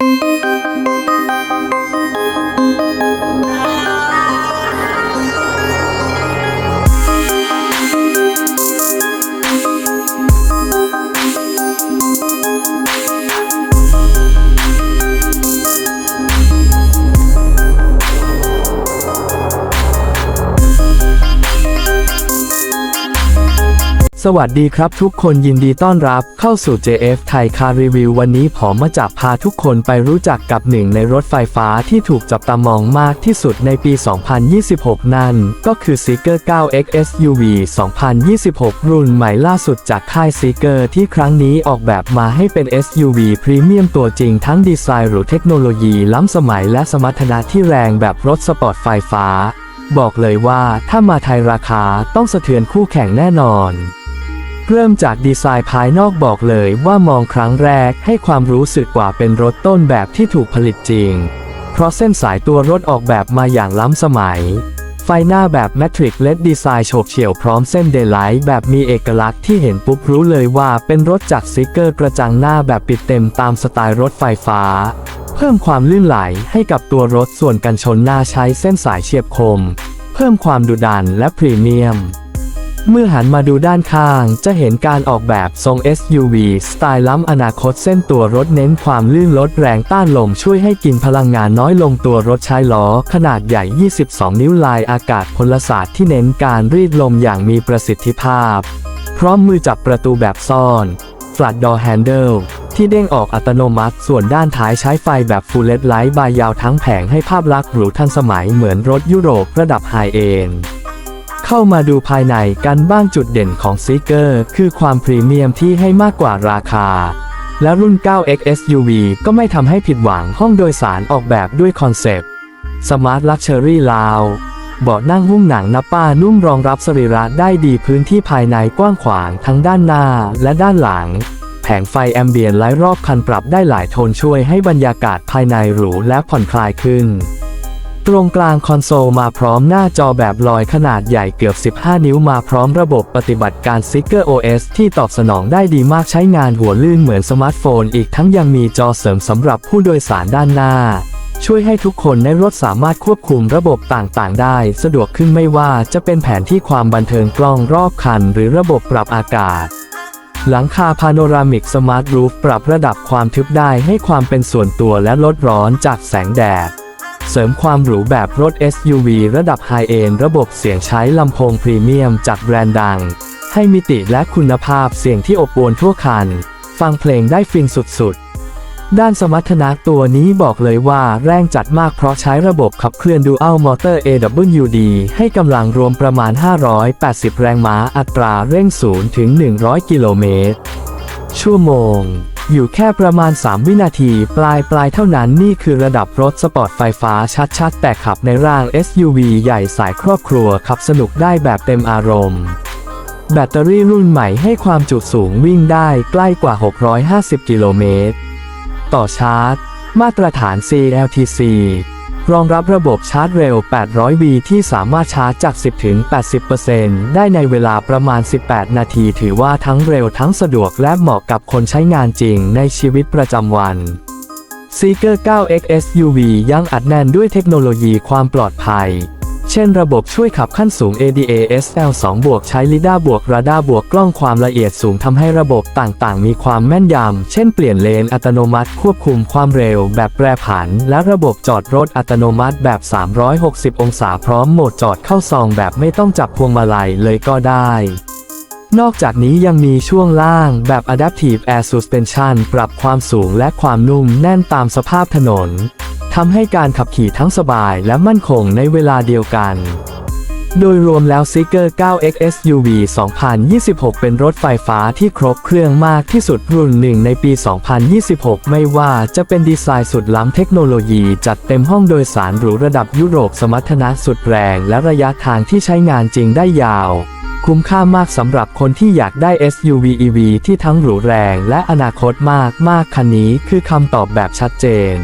you สวัสดีครับทุกคนยินดีต้อนรับเข้าสู่ JF ไทยคารีวิว วันนี้ผมมาจะพาทุกคนไปรู้จักกับหนึ่งในรถไฟฟ้าที่ถูกจับตามองมากที่สุดในปี 2026 นั่น ก็คือ Seeker 9X SUV 2026 รุ่นใหม่ล่าสุดจากค่าย Seeker ที่ครั้งนี้ออกแบบมาให้เป็น SUV พรีเมียมตัวจริงทั้งดีไซน์หรูเทคโนโลยีล้ำสมัยและสมรรถนะที่แรงแบบรถสปอร์ตไฟฟ้า บอกเลยว่าถ้ามาไทยราคาต้องสะเทือนคู่แข่งแน่นอน เริ่มจากดีไซน์ภายนอกบอกเลยว่ามองครั้งแรกให้ความรู้สึกกว่าเป็นรถต้นแบบที่ถูกผลิตจริง เพราะเส้นสายตัวรถออกแบบมาอย่างล้ำสมัย ไฟหน้าแบบแมทริกเลดดีไซน์โฉบเฉี่ยวพร้อมเส้นเดย์ไลท์แบบมีเอกลักษณ์ที่เห็นปุ๊บรู้เลยว่าเป็นรถจากซิกเกอร์กระจังหน้าแบบปิดเต็มตามสไตล์รถไฟฟ้า เพิ่มความลื่นไหลให้กับตัวรถส่วนกันชนหน้าใช้เส้นสายเฉียบคม เพิ่มความดุดันและพรีเมียม เมื่อหันมาดูด้านข้าง จะเห็นการออกแบบทรง SUV สไตล์ล้ำอนาคตเส้นตัวรถเน้นความลื่นลดแรงต้านลมช่วยให้กินพลังงานน้อยลงตัวรถใช้ล้อ ขนาดใหญ่ 22 นิ้วลายอากาศพลศาสตร์ที่เน้นการรีดลมอย่างมีประสิทธิภาพ พร้อมมือจับประตูแบบซ่อน Flat Door Handle ที่เด้งออกอัตโนมัติ ส่วนด้านท้ายใช้ไฟแบบ Full LED Light บายยาวทั้งแผงให้ภาพลักษณ์หรูทันสมัยเหมือนรถยุโรประดับไฮเอนด์ เข้ามาดูภายในกันบ้างจุดเด่นของซีเกอร์คือความพรีเมียมที่ให้มากกว่าราคา และรุ่น 9X SUV ก็ไม่ทำให้ผิดหวังห้องโดยสารออกแบบด้วยคอนเซปต์ Smart Luxury Lounge เบาะนั่งหุ้มหนังนับป้านุ่มรองรับสรีระได้ดีพื้นที่ภายในกว้างขวางทั้งด้านหน้าและด้านหลัง แผงไฟแอมเบียนไลท์รอบคันปรับได้หลายโทนช่วยให้บรรยากาศภายในหรูและผ่อนคลายขึ้น ตรงกลางคอนโซลมาพร้อมหน้าจอแบบลอยขนาดใหญ่เกือบ 15 นิ้วมาพร้อมระบบปฏิบัติการ s i g g e r OS ที่ตอบสนองได้ดีมากใช้งานหัวลื่นเหมือนสมาร์ทโฟน อีกทั้งยังมีจอเสริมสำหรับผู้โดยสารด้านหน้า ช่วยให้ทุกคนในรถสามารถควบคุมระบบต่างๆ ได้ สะดวกขึ้นไม่ว่าจะเป็นแผนที่ความบันเทิงกล้องรอบคัน หรือระบบปรับอากาศหลังคาพาโนรามิกสมาร์ทรูฟปรับระดับความทึบได้ให้ความเป็นส่วนตัวและลดร้อนจากแสงแดด เสริมความหรูแบบรถ SUV ระดับไฮเอนระบบเสียงใช้ลำโพงพรีเมียมจากแบรนด์ดัง ให้มิติและคุณภาพเสียงที่อบอวลทั่วคัน ฟังเพลงได้ฟินสุดๆ ด้านสมรรถนะตัวนี้บอกเลยว่าแรงจัดมากเพราะใช้ระบบขับเคลื่อน Dual Motor AWD ให้กำลังรวมประมาณ 580 แรงม้าอัตราเร่ง 0 ถึง 100 กิโลเมตรชั่วโมง อยู่แค่ประมาณ 3 วินาทีปลายปลายเท่านั้นนี่คือระดับรถสปอร์ตไฟฟ้าชัดๆ แต่ขับในร่าง SUV ใหญ่สายครอบครัวขับสนุกได้แบบเต็มอารมณ์ แบตเตอรี่รุ่นใหม่ให้ความจุสูงวิ่งได้ใกล้กว่า 650 กิโลเมตร ต่อชาร์จ มาตรฐาน CLTC รองรับระบบชาร์จเร็ว 800V ที่สามารถชาร์จจาก 10-80%ได้ในเวลาประมาณ 18 นาที ถือว่าทั้งเร็วทั้งสะดวกและเหมาะกับคนใช้งานจริงในชีวิตประจำวัน Seeker 9X SUV ยังอัดแน่นด้วยเทคโนโลยีความปลอดภัย เช่นระบบช่วยขับขั้นสูง ADAS L2 บวกใช้ลิด้าบวกราดาบวกกล้องความละเอียดสูงทำให้ระบบต่างๆ มีความแม่นยำ เช่นเปลี่ยนเลนอัตโนมัติ ควบคุมความเร็ว แบบแปรผัน และระบบจอดรถอัตโนมัติแบบ 360 องศาพร้อมโหมดจอดเข้าซองแบบไม่ต้องจับพวงมาลัยเลยก็ได้นอกจากนี้ยังมีช่วงล่างแบบ Adaptive Air Suspension ปรับความสูงและความนุ่มแน่นตามสภาพถนน ทำให้การขับขี่ทั้งสบายและมั่นคงในเวลาเดียวกัน โดยรวมแล้ว Seeker 9X SUV 2026 เป็นรถไฟฟ้าที่ครบเครื่องมากที่สุดรุ่นหนึ่งในปี 2026 ไม่ว่าจะเป็นดีไซน์สุดล้ำเทคโนโลยีจัดเต็มห้องโดยสารหรูระดับยุโรปสมรรถนะสุดแรง และระยะทางที่ใช้งานจริงได้ยาวคุ้มค่ามากสำหรับคนที่อยากได้ SUV EV ที่ทั้งหรูแรงและอนาคตมากมากคันนี้คือคำตอบแบบชัดเจน